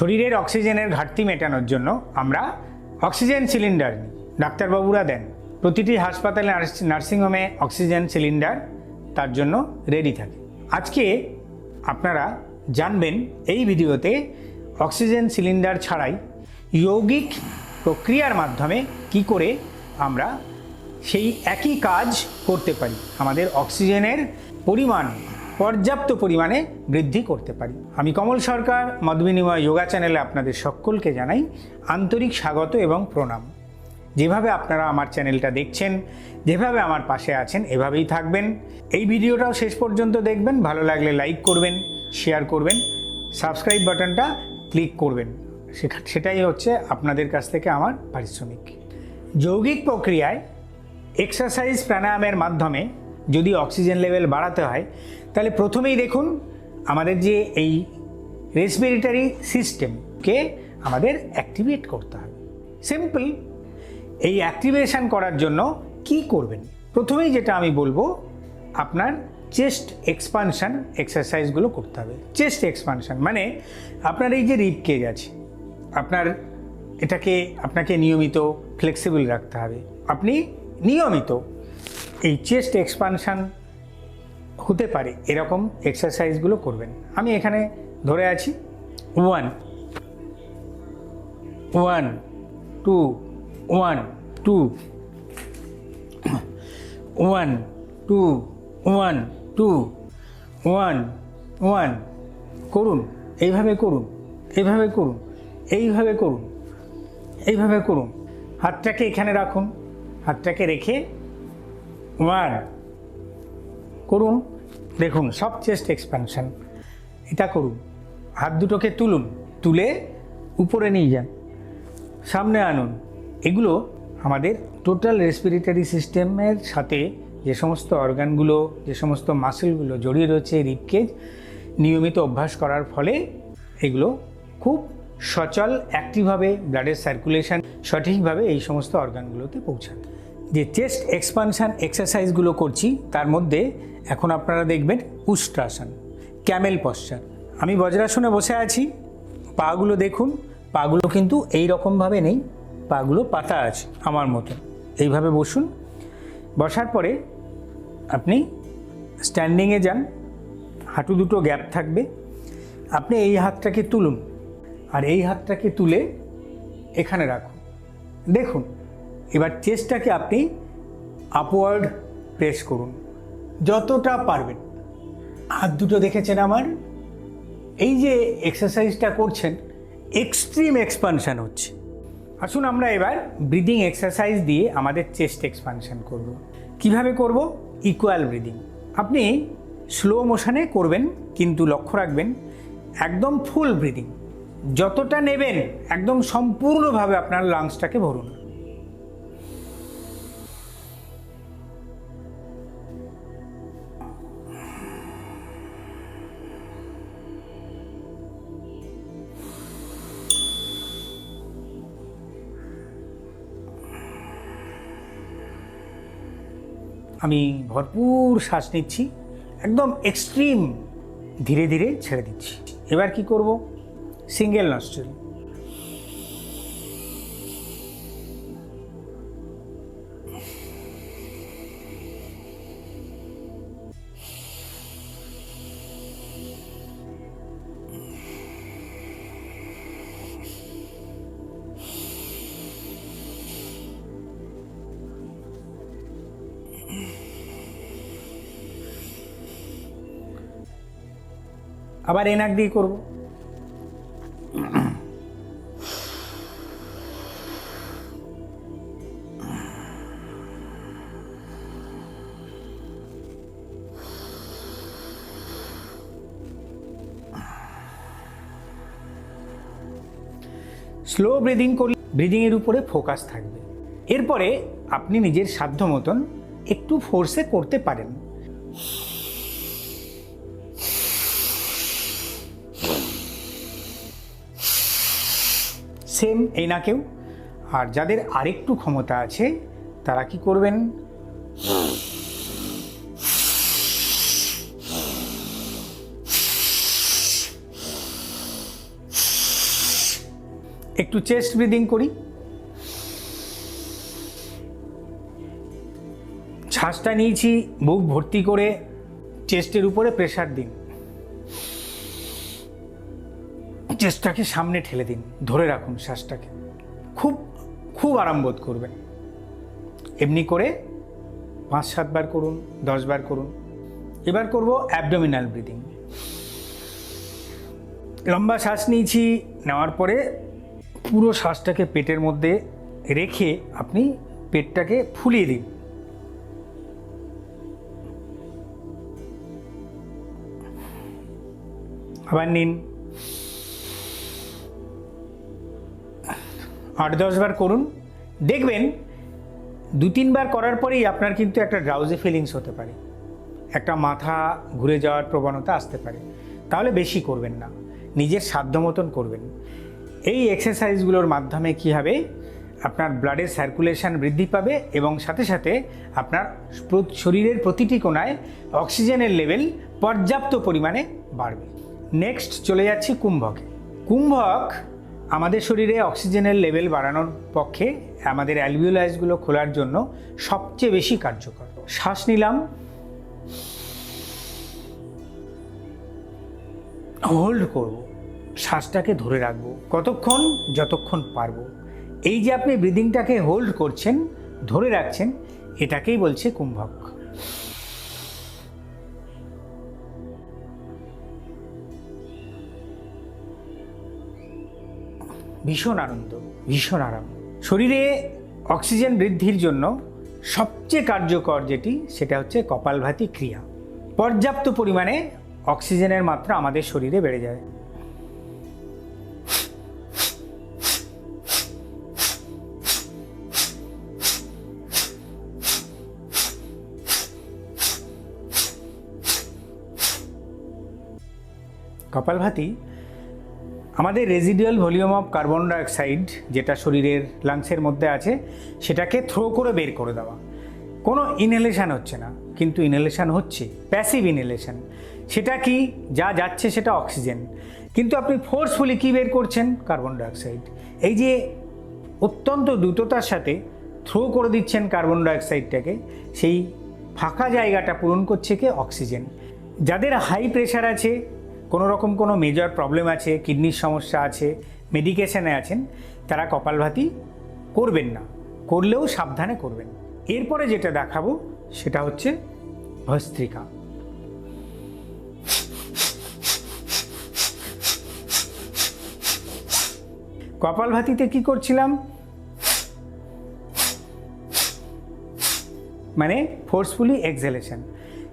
শরীরের অক্সিজেনের ঘাটতি মেটানোর জন্য আমরা অক্সিজেন সিলিন্ডার ডাক্তারবাবুরা দেন, প্রতিটি হাসপাতালে নার্স- নার্সিংহোমে অক্সিজেন সিলিন্ডার তার জন্য রেডি থাকে। আজকে আপনারা জানবেন এই ভিডিওতে অক্সিজেন সিলিন্ডার ছাড়াই যৌগিক প্রক্রিয়ার মাধ্যমে কি করে আমরা সেই একই কাজ করতে পারি। আমাদের অক্সিজেনের পরিমাণ পর্যাপ্ত পরিমাণে বৃদ্ধি করতে পারি। আমি কমল সরকার মতবিনিময় যোগা চ্যানেলে আপনাদের সকলকে জানাই আন্তরিক স্বাগত এবং প্রণাম। যেভাবে আপনারা আমার চ্যানেলটা দেখছেন, যেভাবে আমার পাশে আছেন, এভাবেই থাকবেন। এই ভিডিওটাও শেষ পর্যন্ত দেখবেন, ভালো লাগলে লাইক করবেন, শেয়ার করবেন, সাবস্ক্রাইব বাটনটা ক্লিক করবেন। সেটাই হচ্ছে আপনাদের কাছ থেকে আমার পারিশ্রমিক। যৌগিক প্রক্রিয়ায় এক্সারসাইজ প্রাণায়ামের মাধ্যমে যদি অক্সিজেন লেভেল বাড়াতে হয় তাহলে প্রথমেই দেখুন আমাদের যে এই রেসপিরেটরি সিস্টেমকে আমাদের অ্যাক্টিভেট করতে হবে। সিম্পল এই অ্যাক্টিভেশন করার জন্য কি করবেন? প্রথমেই যেটা আমি বলব, আপনার চেস্ট এক্সপানশান এক্সারসাইজগুলো করতে হবে। চেস্ট এক্সপানশান মানে আপনার এই যে রিপ কেজ আছে, আপনার এটাকে, আপনাকে নিয়মিত ফ্লেক্সিবল রাখতে হবে। আপনি নিয়মিত এই চেস্ট এক্সপানশন হতে পারে, এরকম এক্সারসাইজগুলো করবেন। আমি এখানে ধরে আছি one one two one two one two one two one one করুন, এইভাবে করুন এইভাবে করুন এইভাবে করুন এইভাবে করুন। হাতটাকে এখানে রাখুন, হাতটাকে রেখে ওয়ান করুন, দেখুন, সব চেস্ট এক্সপানশন এটা করুন, হাত দুটোকে তুলুন, তুলে উপরে নিয়ে যান, সামনে আনুন। এগুলো আমাদের টোটাল রেসপিরেটরি সিস্টেমের সাথে যে সমস্ত অর্গানগুলো যে সমস্ত মাসেলগুলো জড়িয়ে রয়েছে রিপকেজ নিয়মিত অভ্যাস করার ফলে এগুলো খুব সচল অ্যাক্টিভভাবে ব্লাডের সার্কুলেশন সঠিকভাবে এই সমস্ত অর্গানগুলোতে পৌঁছায়। যে চেস্ট এক্সপানশন এক্সারসাইজগুলো করছি, তার মধ্যে এখন আপনারা দেখবেন উষ্ট্রাসন ক্যামেল পশ্চার আমি বজ্রাসনে বসে আছি, পাগুলো দেখুন, পাগুলো কিন্তু এই রকমভাবে নেই, পাগুলো পাতা আছে আমার মতো। এইভাবে বসুন, বসার পরে আপনি স্ট্যান্ডিংয়ে যান, হাঁটু দুটো গ্যাপ থাকবে, আপনি এই হাতটাকে তুলুন, আর এই হাতটাকে তুলে এখানে রাখুন। দেখুন এবার চেস্টটাকে আপনি আপওয়ার্ড প্রেস করুন। যতটা পারবেন। হাত দুটো দেখেছেন আমার? এই যে এক্সারসাইজটা করছেন এক্সট্রিম এক্সপানশান হচ্ছে। আসুন আমরা এবার ব্রিদিং এক্সারসাইজ দিয়ে আমাদের চেস্ট এক্সপানশান করব। কীভাবে করব? ইকুয়াল ব্রিদিং আপনি স্লো মোশনে করবেন, কিন্তু লক্ষ্য রাখবেন, একদম ফুল ব্রিদিং যতটা নেবেন, একদম সম্পূর্ণভাবে আপনার লাংসটাকে ভরুন। আমি ভরপুর শ্বাস নিচ্ছি, একদম এক্সট্রিম ধীরে ধীরে ছেড়ে দিচ্ছি। এবার কি করব? সিঙ্গেল নস্ট্রিল আবার এনাক দিয়ে করব। স্লো ব্রিদিং করলে ব্রিদিংয়ের উপরে ফোকাস থাকবে। এরপরে আপনি নিজের সাধ্য মতন একটু ফোর্সে করতে পারেন। সেম এই নাকেও আর যাদের আরেকটু ক্ষমতা আছে, তারা কি করবেন? একটু চেস্ট ব্রিদিং করি। শ্বাসটা নিয়েছি, বুক ভর্তি করে চেস্টের উপরে প্রেশার দিন। চেস্টটাকে সামনে ঠেলে দিন, ধরে রাখুন শ্বাসটাকে। খুব খুব আরাম বোধ করবেন। এমনি করে পাঁচ সাতবার করুন দশবার করুন। এবার করব অ্যাবডোমিনাল ব্রিদিং লম্বা শ্বাস নিয়েছি, নেওয়ার পরে পুরো শ্বাসটাকে পেটের মধ্যে রেখে আপনি পেটটাকে ফুলিয়ে দিন। আবার নিন। আট দশবার করুন। দেখবেন, দু তিনবার করার পরেই আপনার কিন্তু একটা ড্রাউজি ফিলিংস হতে পারে। একটা মাথা ঘুরে যাওয়ার প্রবণতা আসতে পারে। তাহলে বেশি করবেন না। নিজের সাধ্য মতন করবেন। এই এক্সারসাইজগুলোর মাধ্যমে কী হবে? আপনার ব্লাডের সার্কুলেশন বৃদ্ধি পাবে এবং সাথে সাথে আপনার শরীরের প্রতিটি কোণায় অক্সিজেনের লেভেল পর্যাপ্ত পরিমাণে বাড়বে। নেক্সট চলে যাচ্ছি কুম্ভকে। কুম্ভক আমাদের শরীরে অক্সিজেনের লেভেল বাড়ানোর পক্ষে আমাদের অ্যালভিওলাইজগুলো খোলার জন্য সবচেয়ে বেশি কার্যকর। শ্বাস নিলাম। হোল্ড করব। শ্বাসটাকে ধরে রাখব। কতক্ষণ? যতক্ষণ পারব। এই যে আপনি ব্রিদিংটাকে হোল্ড করছেন, ধরে রাখছেন, এটাকেই বলছে কুম্ভক ভীষণ আনন্দ, ভীষণ আরাম। শরীরে অক্সিজেন বৃদ্ধির জন্য সবচেয়ে কার্যকর যেটি, সেটা হচ্ছে কপালভাতি ক্রিয়া। পর্যাপ্ত পরিমাণে অক্সিজেনের মাত্রা আমাদের শরীরে বেড়ে যায়। কপালভাতি আমাদের residual volume of carbon dioxide যেটা শরীরের লাংসের মধ্যে আছে, সেটাকে থ্রো করে বের করে দেওয়া। কোনো ইনহেলেশন হচ্ছে না, কিন্তু ইনহেলেশন হচ্ছে প্যাসিভ ইনহেলেশন সেটা কি, যা যাচ্ছে সেটা অক্সিজেন কিন্তু আপনি ফোর্সফুলি কী বের করছেন? কার্বন ডাইঅক্সাইড এই যে অত্যন্ত দ্রুততার সাথে থ্রো করে দিচ্ছেন কার্বন ডাইঅক্সাইডটাকে সেই ফাঁকা জায়গাটা পূরণ করছে কে? অক্সিজেন যাদের হাই প্রেশার আছে কোনো রকম কোনো মেজর প্রবলেম আছে কিডনির সমস্যা আছে মেডিকেশনে আছেন, তারা কপালভাতি করবেন না। করলেও সাবধানে করবেন। এরপরে যেটা দেখাবো, সেটা হচ্ছে ভস্ত্রিকা। কপালভাতিতে কি করছিলাম? মানে ফোর্সফুলি এক্সেলেশন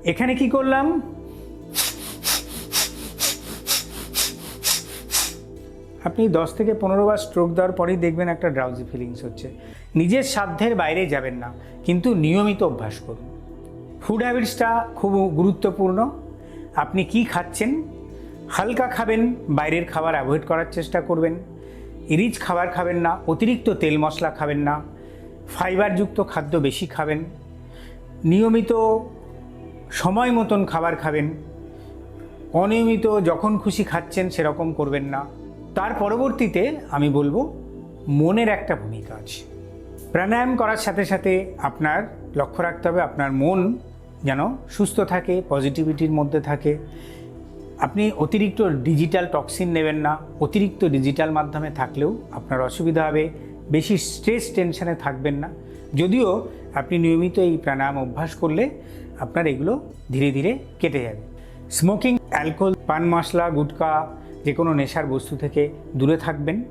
এখানে কি করলাম? আপনি দশ থেকে পনেরো বার স্ট্রোক দেওয়ার পরেই দেখবেন একটা ড্রাউজি ফিলিংস হচ্ছে। নিজের সাধ্যের বাইরে যাবেন না, কিন্তু নিয়মিত অভ্যাস করুন। ফুড হ্যাবিটসটা খুব গুরুত্বপূর্ণ। আপনি কি খাচ্ছেন? হালকা খাবেন, বাইরের খাবার অ্যাভয়েড করার চেষ্টা করবেন। রিচ খাবার খাবেন না, অতিরিক্ত তেল মশলা খাবেন না। ফাইবারযুক্ত খাদ্য বেশি খাবেন। নিয়মিত সময় মতন খাবার খাবেন। অনিয়মিত যখন খুশি খাচ্ছেন, সেরকম করবেন না। তার পরবর্তীতে আমি বলব মনের একটা ভূমিকা আছে। প্রাণায়াম করার সাথে সাথে আপনার লক্ষ্য রাখতে হবে আপনার মন যেন সুস্থ থাকে পজিটিভিটির মধ্যে থাকে। আপনি অতিরিক্ত ডিজিটাল টক্সিন নেবেন না, অতিরিক্ত ডিজিটাল মাধ্যমে থাকলেও আপনার অসুবিধা হবে, বেশি স্ট্রেস টেনশানে থাকবেন না। যদিও আপনি নিয়মিত এই প্রাণায়াম অভ্যাস করলে আপনার এগুলো ধীরে ধীরে কেটে যাবে। স্মোকিং অ্যালকোহল পান মশলা, গুটকা যে কোনো নেশার বস্তু থেকে দূরে থাকবেন।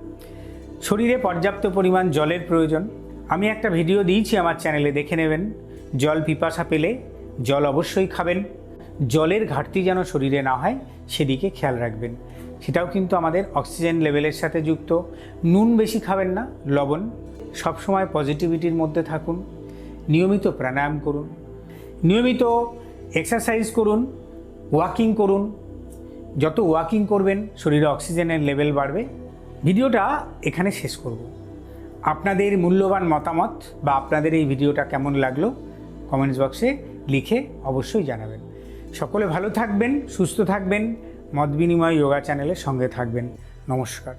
শরীরে পর্যাপ্ত পরিমাণ জলের প্রয়োজন। আমি একটা ভিডিও দিয়েছি আমার চ্যানেলে, দেখে নেবেন। জল পিপাসা পেলে জল অবশ্যই খাবেন। জলের ঘাটতি যেন শরীরে না হয়, সেদিকে খেয়াল রাখবেন। সেটাও কিন্তু আমাদের অক্সিজেন লেভেলের সাথে যুক্ত। নুন বেশি খাবেন না, লবণ। সবসময় পজিটিভিটির মধ্যে থাকুন। নিয়মিত প্রাণায়াম করুন। নিয়মিত এক্সারসাইজ করুন, ওয়াকিং করুন যত ওয়াকিং করবেন, শরীরে অক্সিজেনের লেভেল বাড়বে। ভিডিওটা এখানে শেষ করব। আপনাদের মূল্যবান মতামত বা আপনাদের এই ভিডিওটা কেমন লাগল কমেন্টস বক্সে লিখে অবশ্যই জানাবেন। সকলে ভালো থাকবেন, সুস্থ থাকবেন, মত বিনিময় যোগা চ্যানেলের সঙ্গে থাকবেন। নমস্কার।